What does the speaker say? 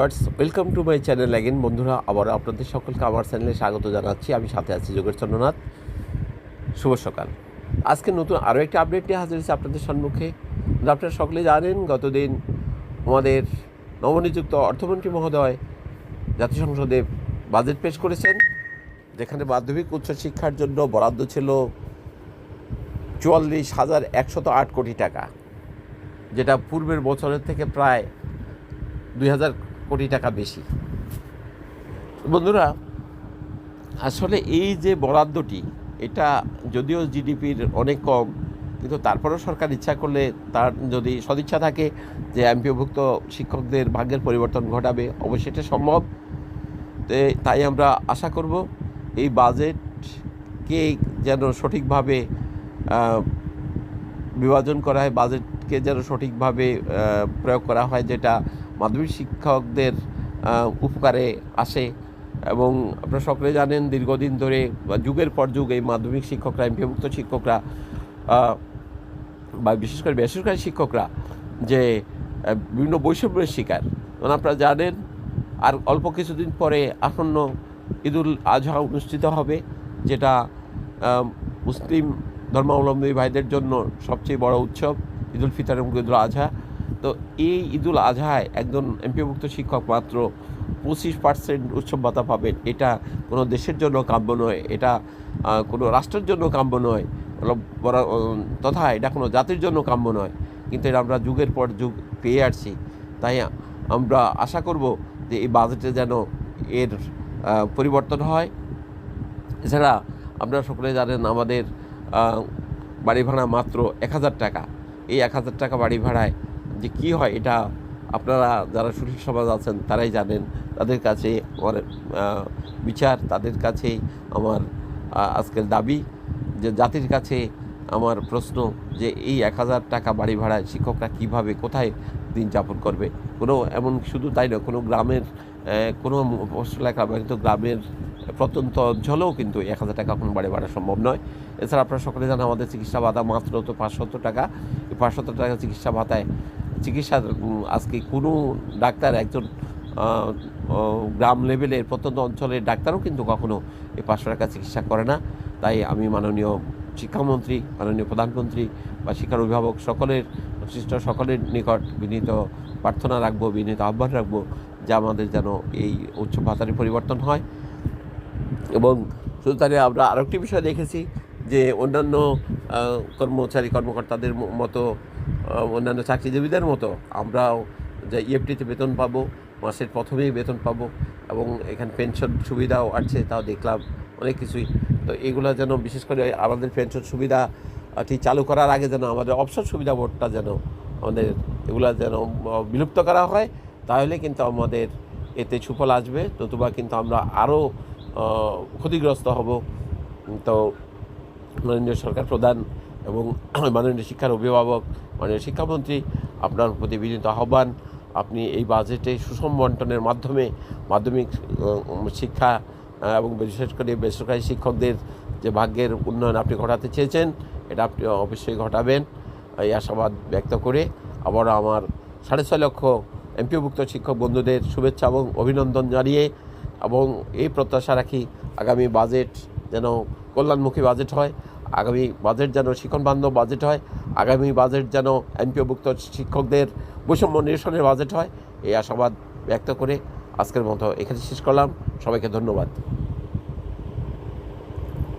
Welcome to my channel again বন্ধুরা, আবার আপনাদের সকলকে আমার চ্যানেলে স্বাগত জানাচ্ছি। আমি সাথে আছি যোগের চন্দ্রনাথ। শুভ সকাল। আজকে নতুন আরও একটি আপডেট নিয়ে হাজির হয়েছে আপনাদের সম্মুখে। আপনারা সকলে জানেন, গতদিন আমাদের নবনিযুক্ত অর্থমন্ত্রী মহোদয় জাতীয় সংসদে বাজেট পেশ করেছেন, যেখানে মাধ্যমিক উচ্চশিক্ষার জন্য বরাদ্দ ছিল চুয়াল্লিশ হাজার একশত আট কোটি টাকা, যেটা পূর্বের বছরের থেকে প্রায় দুই হাজার কোটি টাকা বেশি। বন্ধুরা, আসলে এই যে বরাদ্দটি, এটা যদিও জিডিপির অনেক কম, কিন্তু তারপরেও সরকার ইচ্ছা করলে তার যদি সদিচ্ছা থাকে যে এমপিওভুক্ত শিক্ষকদের ভাগ্যের পরিবর্তন ঘটাবে, অবশ্যই এটা সম্ভব। তাই আমরা আশা করব এই বাজেটকে যেন সঠিকভাবে বিভাজন করা হয় বাজেটকে যেন সঠিকভাবে প্রয়োগ করা হয়, যেটা মাধ্যমিক শিক্ষকদের উপকারে আসে এবং আপনারা সকলে জানেন দীর্ঘদিন ধরে বা যুগের পর যুগ এই মাধ্যমিক শিক্ষকরা এমপিভুক্ত শিক্ষকরা বা বিশেষ করে বেসরকারি শিক্ষকরা যে বিভিন্ন বৈষম্যের শিকার। কারণ আপনারা জানেন, আর অল্প কিছুদিন পরে আসন্ন ঈদুল আজহা অনুষ্ঠিত হবে, যেটা মুসলিম ধর্মাবলম্বী ভাইদের জন্য সবচেয়ে বড় উৎসব, ঈদুল ফিতর এবং ঈদুল আজহা। তো এই ঈদুল আজহায় একজন এমপিভুক্ত শিক্ষক মাত্র পঁচিশ পার্সেন্ট উৎসব ভাতা পাবেন। এটা কোনো দেশের জন্য কাম্য নয়, এটা কোনো রাষ্ট্রের জন্য কাম্য নয়। তথা এটা কোনো জাতির জন্য কাম্য নয়। কিন্তু এটা আমরা যুগের পর যুগ পেয়ে আসছি। তাই আমরা আশা করব যে এই বাজেটে যেন এর পরিবর্তন হয়। এছাড়া আপনারা সকলে জানেন আমাদের বাড়ি ভাড়া মাত্র এক হাজার টাকা। এই এক হাজার টাকা বাড়ি ভাড়ায় যে কি হয় এটা আপনারা যারা সুশীল সমাজ আছেন, তারাই জানেন। তাদের কাছে আমার বিচার, তাদের কাছেই আমার আজকের দাবি। যে জাতির কাছে আমার প্রশ্ন যে এই এক হাজার টাকা বাড়ি ভাড়ায় শিক্ষকরা কীভাবে, কোথায় দিন যাপন করবে? কোনো এমন শুধু তাই নয়, কোনো গ্রামের কোনো মফস্বল এলাকা কিন্তু গ্রামের প্রত্যন্ত অঞ্চলেও কিন্তু এক হাজার টাকা কোনো বাড়ি ভাড়া সম্ভব নয়। এছাড়া আপনারা সকলে জানেন আমাদের চিকিৎসা ভাতা মাত্র তো পাঁচশত টাকা। এই পাঁচশত টাকা চিকিৎসা ভাতায় চিকিৎসা আজকে কোনো ডাক্তার একজন গ্রাম লেভেলের প্রত্যন্ত অঞ্চলের ডাক্তারও কিন্তু কখনো এই পাঁচশো টাকা চিকিৎসা করে না। তাই আমি মাননীয় শিক্ষামন্ত্রী মাননীয় প্রধানমন্ত্রী বা শিক্ষার অভিভাবক সকলের সংশ্লিষ্ট সকলের নিকট বিনীত প্রার্থনা রাখব বিনীত আহ্বান রাখব যে আমাদের যেন এই উচ্চ ভাতারে পরিবর্তন হয়। এবং শুধু নয়, আমরা আরেকটি বিষয় দেখেছি যে অন্যান্য কর্মচারী কর্মকর্তাদের মতো অন্যান্য চাকরিজীবীদের মতো আমরাও যে ইএফটিতে বেতন পাবো, মাসের প্রথমেই বেতন পাবো এবং এখানে পেনশন সুবিধাও আছে তাও দেখলাম অনেক কিছুই। তো এগুলো যেন বিশেষ করে আমাদের পেনশন সুবিধাটি চালু করার আগে যেন আমাদের অবসর সুবিধা বোর্ডটা যেন আমাদের এগুলা যেন বিলুপ্ত করা হয়, তাহলে কিন্তু আমাদের এতে সুফল আসবে, নতুবা কিন্তু আমরা আরও ক্ষতিগ্রস্ত হব। তো মাননীয় সরকার প্রধান এবং মাননীয় শিক্ষার অভিভাবক, মাননীয় শিক্ষামন্ত্রী, আপনার প্রতি বিনীত আহ্বান, আপনি এই বাজেটে সুষম বন্টনের মাধ্যমে মাধ্যমিক শিক্ষা এবং বিশেষ করে বেসরকারি শিক্ষকদের যে ভাগ্যের উন্নয়ন আপনি ঘটাতে চেয়েছেন, এটা আপনি অবশ্যই ঘটাবেন। এই আশাবাদ ব্যক্ত করে আবার আমার সাড়ে ছয় লক্ষ এমপিওভুক্ত শিক্ষক বন্ধুদের শুভেচ্ছা এবং অভিনন্দন জানিয়ে এবং এই প্রত্যাশা রাখি আগামী বাজেট যেন কল্যাণমুখী বাজেট হয়। আগামী বাজেট যেন শিক্ষণ বান্ধব বাজেট হয়, আগামী বাজেট যেন এমপিওভুক্ত শিক্ষকদের বৈষম্য নিরসনের বাজেট হয়, এই আশাবাদ ব্যক্ত করে আজকের মতো এখানে শেষ করলাম। সবাইকে ধন্যবাদ।